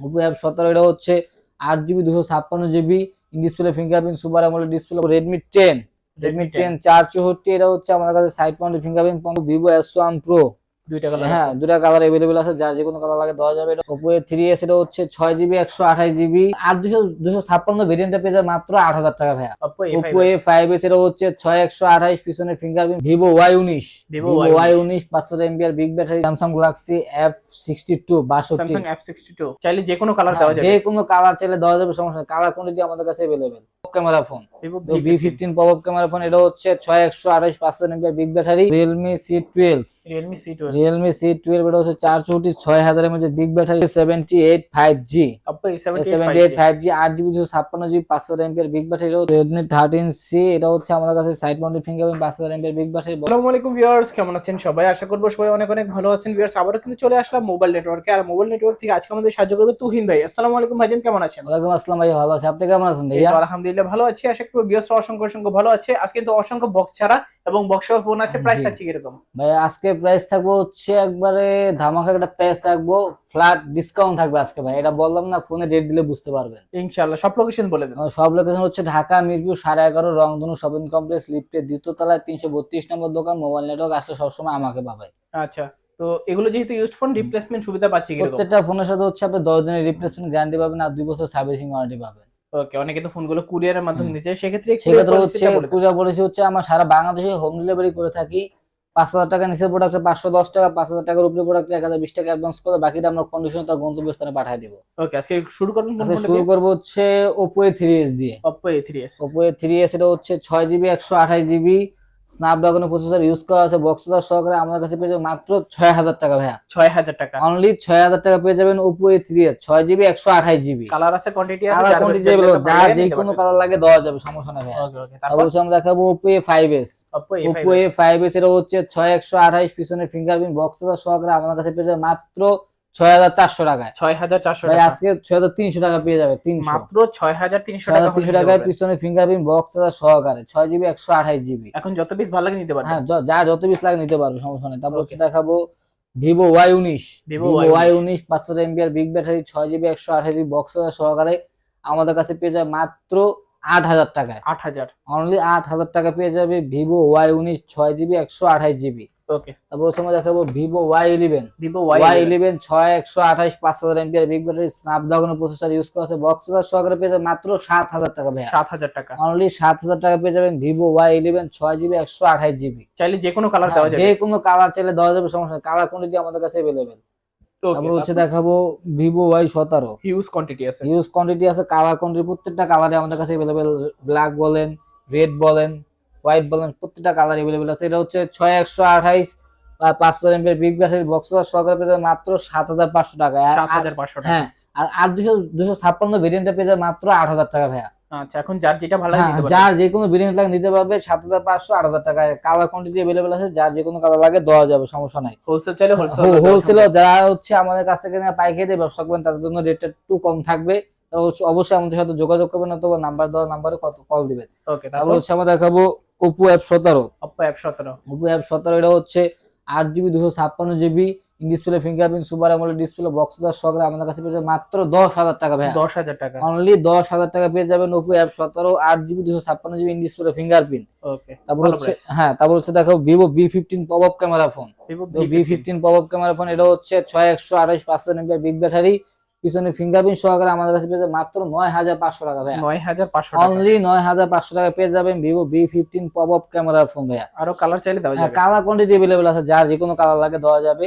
Oppo F সতেরো এটা হচ্ছে আট জিবি দুশো ছাপ্পান্ন GB display fingerprint super AMOLED display Redmi ten Redmi ten চার চৌষট্টি এটা হচ্ছে আমাদের কাছে side mounted fingerprint Vivo S one pro দুইটা কালার হ্যাঁ দুটা কালার এভেলেবেল আছে যার যে কোনো কালার লাগে দেওয়া যাবে। ওপো এ থ্রি এস এটা হচ্ছে ছয় জিবি একশো আঠাশ জিবি আট দুশো দুশো ছাপ্পান্ন ভেরিয়েন্টটা পেয়ে যাবে মাত্র আট হাজার টাকা ভাইয়া। Oppo ওপো A5s এস এটা হচ্ছে ছয় একশো আঠাশ পিছনে ফিঙ্গারপ্রিন্ট Vivo Y19 ওয়াই উনিশ। পাঁচশো MBR big battery F sixty two বাষট্টি। Samsung F62 চাইলে যে কোনো কালার দেওয়া হ্যাঁ, যাবে। যে কোনো কালার চাইলে দেওয়া যাবে সমস্যা নেই। কালার কোয়ান্টিটি আমাদের কাছে available camera phone Vivo fifteen pop camera phone এটা হচ্ছে ছয় একশো আঠাশ পাঁচশো big battery Realme C twelve Realme C12 Realme C twelve এটা হচ্ছে চার চৌটি ছয় হাজার MH big battery seventy eight five G Oppo A78 seventy eight five G আট জিবি দুশো ছাপ্পান্ন জিবি পাঁচশো MPR big battery Redmi thirteen C এটা হচ্ছে আমাদের কাছে সাইড মাউন্টেড ফিঙ্গারপ্রিন্ট পাঁচশো এমপিআর বিগ ব্যাটারি আসসালামু আলাইকুম ভিউয়ার্স কেমন আছেন সবাই? আশা করব সবাই অনেক অনেক ভালো আছেন। ভিউয়ার্স আবারও কিন্তু চলে আসলাম মোবাইল নেটওয়ার্কে আর মোবাইল নেটওয়ার্ক থেকে আজকে আমাদের সাহায্য করবে তুহিন ভাই। আসসালামু আলাইকুম ভাইজান কেমন আছেন? ওয়ালাইকুম আসসালাম ভাই ভালো আছে। আপনি কেমন আছেন ভাইয়া? আলহামদুলিল্লাহ ভালো আছি। আশা করব ভিউয়ার্স অসংখ্য অসংখ্য ভালো আছে। আজকে কিন্তু অসংখ্য বক্স ছাড়া এবং বক্স ফোন আছে প্রাইস জি। থাকছে কীরকম? ভাই আজকে প্রাইস থাকব হচ্ছে একবারে ধামাকা একটা প্রাইস থাকব ফ্ল্যাট ডিসকাউন্ট থাকবে আজকে ভাই। এটা বললাম না ফোনে রেট দিলে বুঝতে পারবেন। ইনশাআল্লাহ সব লোকেশন বলে দেন সব লোকেশন হচ্ছে ঢাকা মিরপুর সাড়ে এগারো রংধনু শপিং কমপ্লেক্স লিফটের দ্বিতীয় তলায় তিনশো বত্রিশ নম্বর দোকান মোবাইল নেটওয়ার্ক আসলে সবসময় আমাকে পাবে। আচ্ছা তো এগুলো যেহেতু ইউজড ফোন রিপ্লেসমেন্ট সুবিধা পাচ্ছি প্রত্যেকটা ফোনের সাথে হচ্ছে আপনি দশ দিনের রিপ্লেসমেন্ট গ্যারান্টি পাবেন আর দুই বছর সার্ভিসিং ওয়ারেন্টি পাবেন। ওকে অনেকে তো ফোনগুলো কুরিয়ারের মাধ্যমে নিচ্ছে সেক্ষেত্রে সেক্ষেত্রে হচ্ছে। পূজা পলিসি হচ্ছে আমার সারা বাংলাদেশে হোম ডেলিভারি করে থাকি। পাঁচ হাজার টাকা নিচের প্রোডাক্টে পাঁচশো দশ টাকা পাঁচ হাজার টাকার উপরে প্রোডাক্টে এক হাজার বিশ টাকা অ্যাডভান্স করে বাকিটা আমরা কন্ডিশন তার গন্তব্যস্থানে পাঠিয়ে দেবো। ওকে আজকে শুরু করবেন শুরু করব হচ্ছে ওপো এ থ্রি এস দিয়ে। Oppo A3s Oppo A three S এটা হচ্ছে ছয় জিবি একশো আঠাশ জিবি স্ন্যাপড্রাগনের প্রসেসর ইউজ করা আছে বক্সদার সহকারে আমাদের কাছে পেয়ে যাবে মাত্র ছয় হাজার টাকা ভাইয়া। ছয় হাজার টাকা। অনলি ছয় হাজার টাকা পেয়ে যাবেন ওপো এ থ্রি এস ছয় জিবি একশো আঠাশ জিবি কালার আছে কোয়ান্টিটি আছে কোয়ান্টিটি যেটা যা যে কোনো কালার লাগে দেওয়া যাবে সমস্যা নেই ভাইয়া। তারপর? আমরা দেখাবো Oppo A five S Oppo Oppo A A5s five S এটা হচ্ছে ছয় একশো আঠাশ পিছনে ফিঙ্গারপ্রিন্ট বক্স সহকারে আমাদের কাছে পেয়ে যাবে মাত্র ছয় হাজার চারশো টাকায়। ছয় হাজার চারশো টাকা। আজকে ছয় হাজার তিনশো টাকা পেয়ে যাবে তিনশো। মাত্র ছয় হাজার তিনশো ছয় টাকা তিনশো টাকায় পিছনে ফিঙ্গারপ্রিন্ট বক্স সহকারে ছয় জিবি একশো আঠাশ জিবি এখন যত পিস ভালো লাগে নিতে পারবেন হ্যাঁ যা যত পিস লাগে নিতে পারবে সমস্যা নেই। তারপর. হচ্ছে দেখাবো ভিভো ওয়াই উনিশ। ভিভো ওয়াই উনিশ। পাঁচশো এমবিআর বিগ ব্যাটারি ছয় জিবি একশো আঠাশ জিবি বক্স সহকারে। আমাদের কাছে পেয়ে যাবে মাত্র আট হাজার টাকায়। আট হাজার। অনলি আট হাজার টাকা পেয়ে যাবে ভিভো ওয়াই উনিশ ছয় জিবি একশো আঠাশ জিবি ওকে তারপর হচ্ছে দেখাবো Vivo Y eleven Vivo Y eleven ছয় একশো আঠাশ পাঁচ হাজার এমবিআর বিগ ব্যাটারি স্ন্যাপড্রাগনের প্রসেসর ইউজ করা আছে। বক্স সহকারে পেয়ে যাবে মাত্র সাত হাজার টাকা সাত হাজার টাকা। অনলি সাত হাজার টাকা পেয়ে যাবেন ভিভো ওয়াই ইলেভেন ছয় জিবি একশো আঠাশ জিবি। চাইলে যে কোনো কালার দেওয়া যে কোনো কালার চাইলে দেওয়া যাবে সমস্যা নেই। কালার কোয়ান্টিটি আমাদের কাছে অ্যাভেলেবেল তারপর হচ্ছে দেখাবো ভিভো ওয়াই সতেরো। হিউজ কোয়ান্টিটি আছে। ইউজ কোয়ান্টিটি আছে কালার কোয়ান্টিটি প্রত্যেকটা কালারে আমাদের কাছে অ্যাভেলেবেল ব্ল্যাক বলেন রেড বলেন হোয়াইট বলেন প্রত্যেকটা কালার অ্যাভেলেবেল আছে। এটা হচ্ছে ছয় একশো আঠাইশ পাঁচশো এমপের বিগ ব্যাসের বক্স সহকারে পেয়ে মাত্র সাত হাজার পাঁচশো টাকা। সাত হাজার পাঁচশো হ্যাঁ আর আট দুশো দুশো ছাপ্পান্ন ভেরিয়েন্টটা পেয়ে যাবে মাত্র আট হাজার টাকা ভাইয়া। আচ্ছা এখন যার যেটা ভালো লাগে হ্যাঁ, নিতে পারবেন যার যে কোনো ভেরিয়েন্ট লাগে নিতে পারবে সাত হাজার পাঁচশো আট হাজার টাকায় কালার কোয়ান্টিটি অ্যাভেলেবেল আছে যার যে কোনো কালার লাগে দেওয়া যাবে সমস্যা নাই। হোলসেল চাইলে হোলসেল হোলসেল যারা হচ্ছে আমাদের কাছ থেকে পাইকারি ব্যবসা করবেন তাদের জন্য রেটটা একটু কম থাকবে। অবশ্যই আমাদের সাথে যোগাযোগ করবেন অথবা নাম্বার দেওয়া নাম্বারে কল দিবেন। ওকে তারপর? হচ্ছে আমরা দেখাবো ওপো অ্যাপ সতেরো। Oppo F17 ওপো অ্যাপ সতেরো এটা হচ্ছে আট জিবি দুশো ছাপ্পান্ন GB display fingerprint super AMOLED display box দশ সহকারে আমাদের কাছে পেয়ে মাত্র দশ হাজার টাকা ভাইয়া। দশ হাজার টাকা। অনলি দশ হাজার টাকা পেয়ে যাবেন ওপো অ্যাপ সতেরো আট জিবি দুশো ছাপ্পান্ন জিবি ডিসপ্লে ফিঙ্গারপ্রিন্ট তারপর হচ্ছে হ্যাঁ তারপর হচ্ছে দেখো Vivo V fifteen pop up camera phone Vivo V fifteen pop up camera phone এটা হচ্ছে ছয় একশো আঠাশ পাঁচশো এমপি বিগ ব্যাটারি পিছনে ফিঙ্গারপ্রিন্ট সহকারে আমাদের কাছে পেয়ে মাত্র নয় হাজার পাঁচশো টাকা ভাই নয় হাজার পাঁচশো টাকা। অনলি নয় হাজার পাঁচশো টাকা পেয়ে যাবেন Vivo V fifteen pop up camera phone ভাইয়া। আরও কালার চাইলে দেওয়া যাবে। কালার কোয়ান্টিটি অ্যাভেলেবেল আছে যার যে কোনো কালার লাগে দেওয়া যাবে।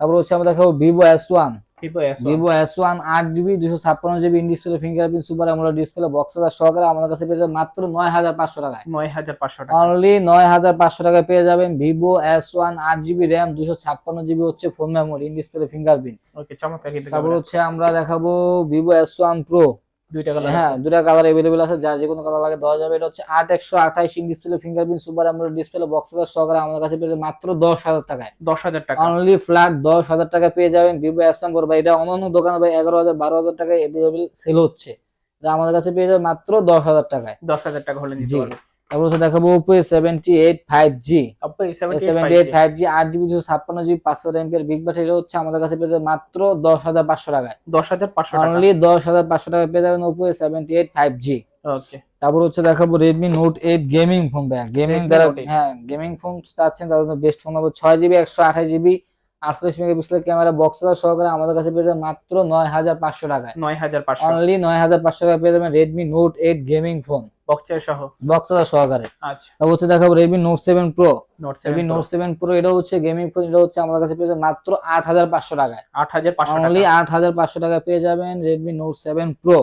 তারপর হচ্ছে আমরা দেখাবো Vivo S one Vivo S one আট জিবি দুশো ছাপ্পান্ন GB in display fingerprint super AMOLED display box সহকারে আমাদের কাছে পেয়ে যাবেন মাত্র নয় হাজার পাঁচশো টাকায়। নয় হাজার পাঁচশো টাকা। অনলি নয় হাজার পাঁচশো টাকায় পেয়ে যাবেন ভিভো এস ওয়ান আট জিবি র্যাম দুশো ছাপ্পান্ন জিবি হচ্ছে phone memory in display fingerprint okay চমৎকার তারপর হচ্ছে আমরা দেখাবো ভিভো এস ওয়ান প্রো দুইটা কালার হ্যাঁ দুইটা কালার अवेलेबल আছে যার যে কোনো কালার লাগে দেওয়া যাবে। এটা হচ্ছে আঠাইশ display fingerprint super AMOLED display box সহকারে আমাদের কাছে পেয়ে যাবে মাত্র দশ হাজার টাকায়। দশ হাজার টাকা। অনলি ফ্ল্যাট দশ হাজার টাকা পেয়ে যাবেন। ভিভো এস নম্বর বা এটা অন্যান্য দোকানে ভাই এগারো হাজার বারো হাজার টাকায় अवेलेबल সেল হচ্ছে। এটা আমাদের কাছে পেয়ে যাবে মাত্র দশ হাজার টাকায়। দশ হাজার টাকা হলে নিতে। তারপর হচ্ছে দেখাবো Oppo seventy eight five G Oppo A78 seventy eight 5G five G আট জিবি দুশো ছাপ্পান্ন জিবি পাঁচশো এমপির বিগ ব্যাটারি হচ্ছে আমাদের কাছে পেয়ে যাবে মাত্র দশ হাজার পাঁচশো টাকায়। 10500 টাকা। অনলি দশ হাজার পাঁচশো টাকা পেয়ে যাবেন Oppo seventy eight five G okay তারপর হচ্ছে দেখাবো Redmi note eight gaming phone ভাইয়া। গেমিং দ্বারা হ্যাঁ গেমিং ফোন চাচ্ছেন তাদের বেস্ট ফোন হবে ছয় জিবি একশো আঠাশ জিবি আটচল্লিশ মেগাপিক্সেলের ক্যামেরা বক্স সহকারে আমাদের কাছে পেয়ে যাবেন মাত্র নয় হাজার পাঁচশো টাকায়। 9500 অনলি নয় হাজার পাঁচশো। টাকা পেয়ে যাবেন Redmi note eight gaming phone বক্সের সহ। বক্স সহকারে। আচ্ছা। হচ্ছে দেখাবো Redmi note seven pro note 7 note seven pro এটা হচ্ছে গেমিং ফোন এটা হচ্ছে আমাদের কাছে পেয়ে যাবেন মাত্র আট হাজার পাঁচশো টাকায়। 8500 অনলি টাকা। আট হাজার পাঁচশো টাকা পেয়ে যাবেন রেডমি নোট সেভেন প্রো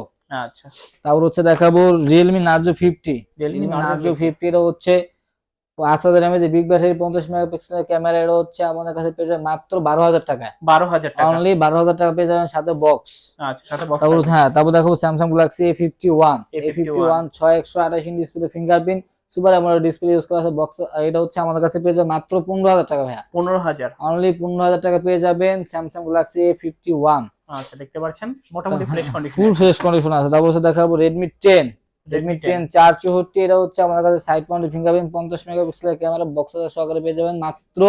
আচ্ছা। তারপর হচ্ছে দেখাবো Realme Narzo fifty Realme Narzo Narzo 50 fifty এটা হচ্ছে পাঁচ হাজার এমএজ বিগ ব্যাটারি পঞ্চাশ মেগাপিক্সেলের ক্যামেরা এটা হচ্ছে আমাদের কাছে পেয়ে যাবেন মাত্র বারো হাজার টাকায়। 12000 টাকা। অনলি বারো হাজার টাকা পেয়ে যাবেন সাথে বক্স আচ্ছা সাথে বক্স তারপর হ্যাঁ তারপর দেখাবো Samsung Galaxy A fifty one A fifty one ছয় একশো আঠাশ inch display fingerprint super AMOLED display use করা আছে বক্স এটা হচ্ছে আমাদের কাছে পেয়ে যাবে মাত্র পনেরো হাজার টাকা ভাইয়া। 15000 অনলি পনেরো হাজার টাকা পেয়ে যাবেন Samsung Galaxy A fifty one আচ্ছা দেখতে পাচ্ছেন। মোটামুটি fresh condition full fresh condition আছে। তারপর দেখাবো রেডমি টেন রেডমি টেন চার চৌষট্টি এটা হচ্ছে আমাদের কাছে সাইড মাউন্টেড ফিঙ্গারপ্রিন্ট পঞ্চাশ মেগাপিক্সেলের ক্যামেরা বক্স সহকারে পেয়ে যাবেন মাত্র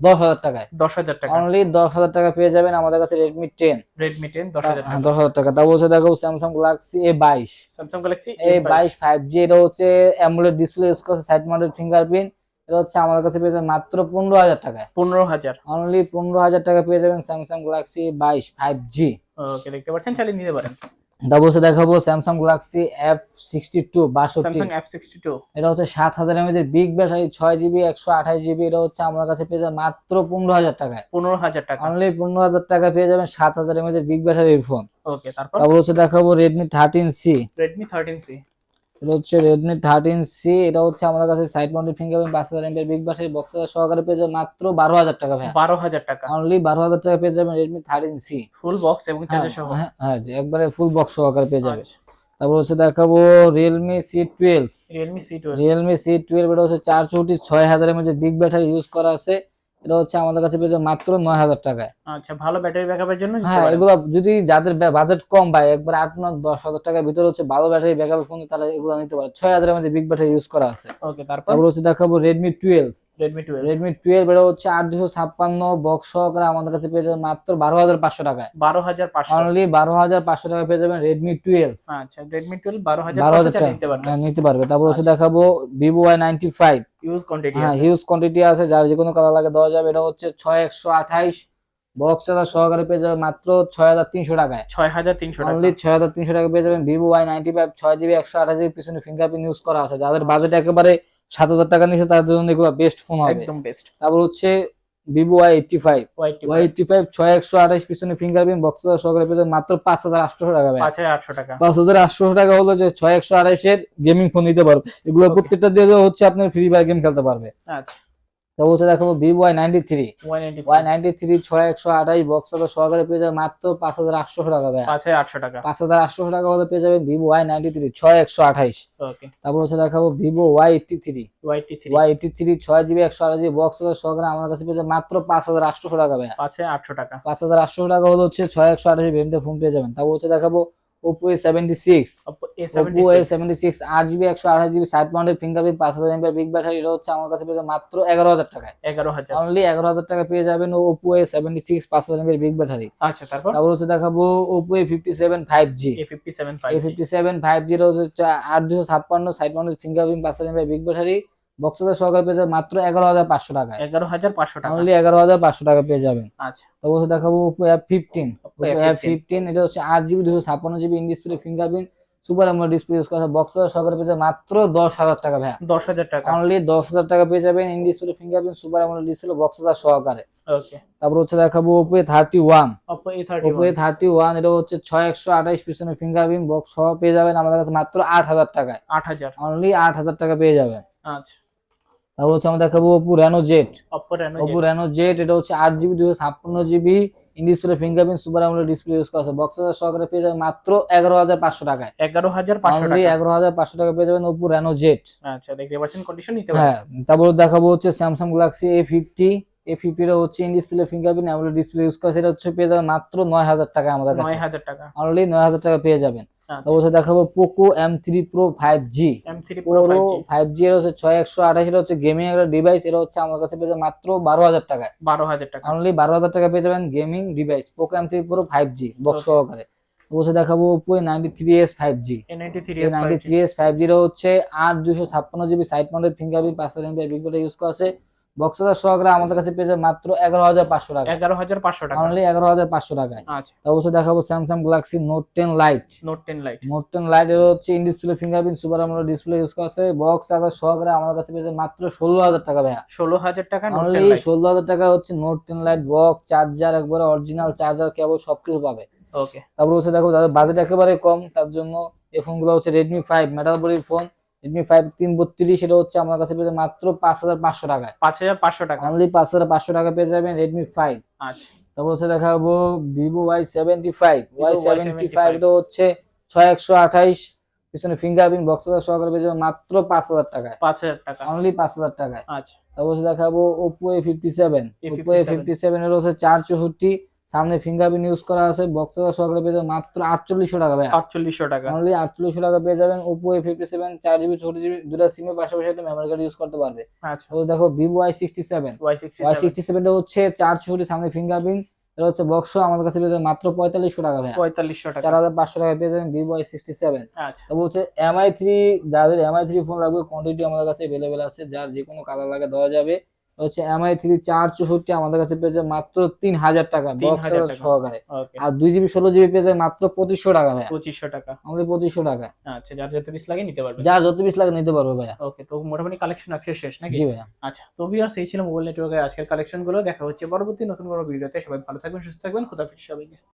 দশ হাজার টাকায়। 10000 টাকা। অনলি দশ হাজার টাকা পেয়ে যাবেন আমাদের কাছে রেডমি টেন রেডমি 10 10000 টাকা। দশ হাজার টাকা। তারপর হচ্ছে দেখাবো স্যামসাং গ্যালাক্সি এ বাইশ। Samsung Galaxy এ বাইশ ফাইভ জি এটা হচ্ছে অ্যামুলেট ডিসপ্লে ইউজ করছে সাইড মাউন্টেড ফিঙ্গারপ্রিন্ট এটা হচ্ছে আমাদের কাছে পেয়ে যাবেন মাত্র পনেরো হাজার টাকায়। 15000 অনলি পনেরো হাজার টাকা পেয়ে যাবেন স্যামসাং গ্যালাক্সি বাইশ ফাইভ জি ওকে দেখতে পাচ্ছেন চালিয়ে নিতে পারেন। তারপর সে দেখাবো Samsung Galaxy F sixty two বাষট্টি। এফ সিক্সটি টু এটা হচ্ছে সাত হাজার এমএজ এর বিগ ব্যাটারি ছয় জিবি একশো আঠাশ জিবি এটা হচ্ছে আমার কাছে পেয়ে যাবে মাত্র পনেরো হাজার টাকায়। 15000 টাকা। অনলি পনেরো হাজার টাকা পেয়ে যাবেন সাত হাজার এমএজ এর বিগ ব্যাটারির ফোন ওকে তারপর? তারপর হচ্ছে দেখাবো Redmi thirteen C Redmi thirteen 13C এটা হচ্ছে রেডমি থার্টিন সি এটা হচ্ছে আমাদের কাছে সাইড মাউন্টেড ফিঙ্গারপ্রিন্ট পাঁচ হাজার এমএর বিগ ব্যাটারি বক্স সহকারে পেয়ে যাবে মাত্র বারো হাজার টাকা ভাই 12000 টাকা। অনলি বারো হাজার টাকা পেয়ে যাবেন Redmi thirteen C full box এবং চার্জার সহ। হ্যাঁ হ্যাঁ জি, একবারে ফুল বক্স সহকারে পেয়ে যাবে আচ্ছা। তারপর হচ্ছে দেখাবো Realme C twelve Realme C12 Realme C twelve এটা হচ্ছে চার চৌটি ছয় হাজারের মধ্যে বিগ ব্যাটারি ইউজ করা আছে। এটা হচ্ছে আমাদের কাছে পেয়ে যাবে মাত্র নয় হাজার টাকায়। আচ্ছা ভালো ব্যাটারি ব্যাকআপের জন্য হ্যাঁ এগুলো যদি যাদের বাজেট কম ভাই একবার আট নয় দশ হাজার টাকার ভিতরে হচ্ছে ভালো ব্যাটারি ব্যাকআপের ফোন তাহলে এগুলো নিতে পারে ছয় হাজারের মধ্যে বিগ ব্যাটারি ইউজ করা আছে। ওকে তারপর? তারপর হচ্ছে দেখাবো Redmi twelve Redmi 12 Redmi twelve এটা হচ্ছে আট দুশো ছাপ্পান্ন বক্স সহকারে আমাদের কাছে পেয়ে যাবেন মাত্র বারো হাজার পাঁচশো টাকায়। 12500 অনলি বারো হাজার পাঁচশো টাকা পেয়ে যাবেন রেডমি টুয়েলভ আচ্ছা রেডমি টুয়েলভ 12 12000 বারো হাজার টাকা নিতে পারবে। তারপর হচ্ছে আচ্ছা। দেখাবো Vivo Y ninety five use quantity হ্যাঁ হিউজ কোয়ান্টিটি আছে যার যে কোনো কালার লাগে দেওয়া যাবে। এটা হচ্ছে ছয় একশো আঠাইশ বক্স চার্জার সহকারে পেয়ে যাবে মাত্র ছয় হাজার তিনশো টাকায়। 6300 টাকা। অনলি ছয় হাজার তিনশো টাকা পেয়ে যাবেন ভিভো ওয়াই নাইনটি ফাইভ ছয় জিবি একশো আঠাশ জিবি পিছনে ফিঙ্গারপ্রিন্ট ইউজ করা আছে। যাদের বাজেট একেবারে সাত হাজার টাকা নিচে তাদের জন্য এগুলো বেস্ট ফোন হবে। একদম বেস্ট তারপর হচ্ছে Vivo Y eighty five Y eighty five ছয় একশো আঠাশ পিছনে ফিঙ্গারপ্রিন্ট বক্স সহকারে পেতে মাত্র পাঁচ হাজার আটশো টাকা ভাই। 5800 টাকা। পাঁচ হাজার আটশো টাকা হলো যে ছয় একশো আঠাশের গেমিং ফোন নিতে পারবে। এগুলো প্রত্যেকটা দিয়ে হচ্ছে আপনার ফ্রি ফায়ার গেম খেলতে পারবে। আচ্ছা। তো হচ্ছে দেখাবো Vivo Y ninety three 190 Y ninety three ছয় একশো আঠাশ বক্স সহকারে পেয়ে যাবে মাত্র পাঁচ হাজার আটশো টাকা ভাই। 5800 টাকা। পাঁচ হাজার আটশো টাকা হলে পেয়ে যাবেন ভিভো ওয়াই নাইনটি থ্রি ছয় একশো আঠাইশ ওকে তারপর হচ্ছে দেখাবো ভিভো ওয়াই এইটটি থ্রি ওয়াইট 3 ওয়াই এইটটি থ্রি ছয় জিবি একশো আঠাশ জিবি বক্স সহকারে আমার কাছে পেয়ে যাবে মাত্র পাঁচ হাজার আটশো টাকা ভাই। 5800 টাকা। পাঁচ হাজার আটশো টাকা হলে হচ্ছে ছয় একশো আঠাশ ভেরিয়েন্টের ফোন পেয়ে যাবেন। তারপর হচ্ছে দেখাবো Oppo A seventy six Oppo A A76 seventy six আট জিবি একশো আঠাশ জিবি সাইড মাউন্টেড ফিঙ্গারপ্রিন্ট পাঁচ হাজার এমপি বিগ ব্যাটারি এটা হচ্ছে আমার কাছে পেয়ে মাত্র এগারো হাজার টাকায়। 11000 অনলি এগারো হাজার টাকা পেয়ে যাবেন ওপো এ সেভেন্টি সিক্স পাঁচ হাজার এমপি বিগ ব্যাটারি আচ্ছা তারপর? তারপর হচ্ছে দেখাবো Oppo A fifty seven five G A57 A 5G fifty seven five zero হচ্ছে আট দুশো ছাপ্পান্ন সাইড মাউন্টেড ফিঙ্গারপ্রিন্ট পাঁচ হাজার বিগ ব্যাটারি বক্সের সহকারে পেয়ে যাবে মাত্র এগারো হাজার পাঁচশো টাকায়। 11500 টাকা। অনলি এগারো হাজার পাঁচশো টাকা পেয়ে যাবেন। আচ্ছা। তারপর হচ্ছে দেখাবো fifteen Oppo Oppo F F15 fifteen এটা হচ্ছে আট জিবি দুশো ছাপ্পান্ন GB in display fingerprint super AMOLED display use করা বক্সের সহকারে পেয়ে যাবে মাত্র দশ হাজার টাকা ভাইয়া। 10000 টাকা। অনলি দশ হাজার টাকা পেয়ে যাবেন in display fingerprint super AMOLED display বক্সের সহকারে। ওকে তারপর হচ্ছে দেখাবো Oppo A thirty one Oppo A31 thirty one এটা হচ্ছে ছয় একশো আঠাইশ পিছনে ফিঙ্গারপ্রিন্ট বক্স সহ পেয়ে যাবেন আমাদের কাছে মাত্র আট হাজার টাকায়। 8000 অনলি আট হাজার টাকা পেয়ে যাবেন। আচ্ছা। তারপর হচ্ছে আমরা দেখাবো Oppo Reno Z Oppo Reno Z এটা হচ্ছে আট জিবি দুশো ছাপ্পান্ন GB in display fingerprint super AMOLED display use করা আছে। বক্সের সহকারে পেয়ে যাবেন মাত্র এগারো হাজার পাঁচশো টাকায়। 11500 অনলি টাকা। এগারো হাজার পাঁচশো টাকা পেয়ে যাবেন ওপো রেনো জেট আচ্ছা দেখতে পাচ্ছেন কন্ডিশন নিতে হ্যাঁ তারপর দেখাবো হচ্ছে Samsung Galaxy A fifty A ফিফটিটা হচ্ছে in display fingerprint AMOLED display use করা সেটা হচ্ছে পেয়ে যাবেন মাত্র নয় হাজার টাকা আমাদের কাছে। 9000 টাকা। অনলি নয় হাজার টাকা পেয়ে যাবেন। অবশ্যই দেখাবো Poco M three pro five G pro five G এর হচ্ছে ছয় একশো আঠাশ এটা হচ্ছে গেমিং একটা ডিভাইস এটা হচ্ছে আমার কাছে পেয়ে মাত্র বারো হাজার টাকায়। বারো হাজার টাকা। অনলি বারো হাজার টাকা পেয়ে যাবেন gaming device Poco M three pro five G box সহকারে। অবশ্যই দেখাবো Oppo ninety three S five G ninety three S five zero হচ্ছে আট দুশো ছাপ্পান্ন জিবি সাইড মাউন্টেড ফিঙ্গারপ্রিন্ট পাঁচ হাজার ইউজ করা আছে। বক্সটার সহকারে আমাদের কাছে পেয়ে যাবে মাত্র এগারো হাজার পাঁচশো টাকা। এগারো হাজার পাঁচশো টাকা। অনলি এগারো হাজার পাঁচশো টাকায়। আচ্ছা। অবশ্যই দেখাবো Samsung Galaxy note ten lite note ten lite note ten লাইটের হচ্ছে in display fingerprint super AMOLED display use করা আছে। বক্স আকার সহকারে আমাদের কাছে পেয়েছে মাত্র ষোলো হাজার টাকা ভাইয়া। ষোলো হাজার টাকা অনলি ষোলো হাজার টাকা হচ্ছে note ten lite box charger একবারে অরিজিনাল চার্জার কেবল সবকিছু পাবে। ওকে তারপর হচ্ছে দেখো যাদের বাজেট একেবারে কম তার জন্য এই ফোনগুলো হচ্ছে রেডমি ফাইভ মেটাল বডির ফোন রেডমি ফাইভ তিন বত্রিশ সেটা হচ্ছে আমার কাছে পেয়ে মাত্র পাঁচ হাজার পাঁচশো টাকায়। পাঁচ হাজার পাঁচশো টাকা। অনলি পাঁচ হাজার পাঁচশো টাকা পেয়ে যাবেন রেডমি ফাইভ আচ্ছা। তারপর হচ্ছে দেখাবো Vivo Y seventy five Y seventy five এটা হচ্ছে ছয় একশো আঠাইশ পিছনে ফিঙ্গারপ্রিন্ট বক্স সহকারে পেয়ে যাবেন মাত্র পাঁচ হাজার টাকায়। পাঁচ হাজার টাকা। অনলি পাঁচ হাজার টাকায়। আচ্ছা। তারপর হচ্ছে দেখাবো Oppo A fifty seven Oppo A fifty seven এর হচ্ছে চার চৌষট্টি। সামনে ফিঙ্গারপ্রিন্ট ইউজ করা আছে বক্স সহকারে পেয়ে যাবে মাত্র আটচল্লিশশো টাকা ভাই আটচল্লিশশো টাকা। অনলি আটচল্লিশশো টাকা পেয়ে যাবেন ওপো এ ফিফটি সেভেন চার জিবি ছোট জিবি দুটা সিমের পাশাপাশি একটা মেমোরি কার্ড ইউজ করতে পারবে। আচ্ছা। তো দেখো Vivo Y sixty seven Y sixty সেভেনটা হচ্ছে চার চৌষট্টি সামনে ফিঙ্গারপ্রিন্ট এটা হচ্ছে বক্স আমাদের কাছে পেয়ে যাবে মাত্র পঁয়তাল্লিশশো টাকা ভাই পঁয়তাল্লিশশো টাকা। চার হাজার পাঁচশো টাকা পেয়ে যাবেন ভিভো ওয়াই সিক্সটি সেভেন আচ্ছা। তারপর হচ্ছে এমআই থ্রি যাদের এমআই থ্রি ফোন লাগবে কোয়ান্টিটি আমাদের কাছে অ্যাভেলেবেল আছে যার যে কোনো কালার লাগে দেওয়া যাবে। হচ্ছে এমআই থ্রি চার চৌষট্টি আমাদের কাছে পেয়েছে মাত্র তিন হাজার টাকা। 3000 বক্স সহকারে আর দুই জিবি ষোলো জিবি পেয়েছে মাত্র পঁচিশশো টাকা ভাইয়া। পঁচিশশো টাকা। আমাদের পঁচিশশো টাকা। আচ্ছা যার যত পিস লাগে নিতে পারবে। যার যত পিস লাগে নিতে পারবে ভাইয়া। ওকে তো মোটামুটি কালেকশন আজকে শেষ নাকি? জি ভাইয়া। আচ্ছা তো ভিউয়ার্স এই ছিল মোবাইল নেটওয়ার্কের আজকের কালেকশনগুলো। দেখা হচ্ছে পরবর্তী নতুন কোনো ভিডিওতে সবাই ভালো থাকবেন সুস্থ থাকবেন। খুদাফিজ সবাইকে।